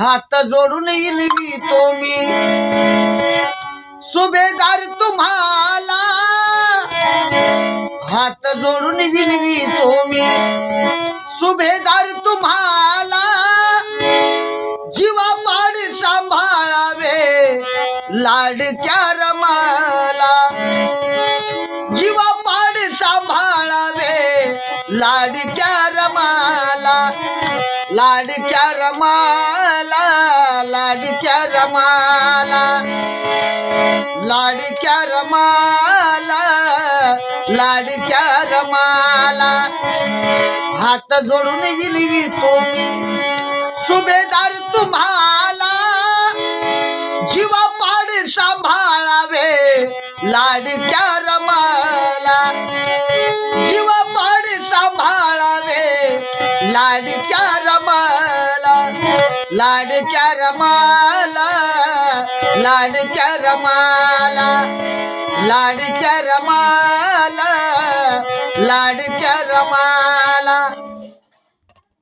हात जोडून इलवी तो मी. सुभेदार तुम्हाला हात जोडून इलवी तो मी. सुभेदार तुम्हाला जीवा पाड सांभाळावे लाडक्या रमाला. जीवा पाड सांभाळावे लाडक्या रमाला. लाडक्या रमाला रमाला लाडक्या रमाला लाडक्या रमाला. हात जोडून विलवी तुम्ही सुभेदार तुम्हाला. जीवा पाड सांभाळावे लाडक्या रमाला. जीवा पाड सांभाळावे लाडक्या रमाला. लाडक्या रमाला लाडक्या रमाला लाडक्या रमाला लाडक्या रमाला.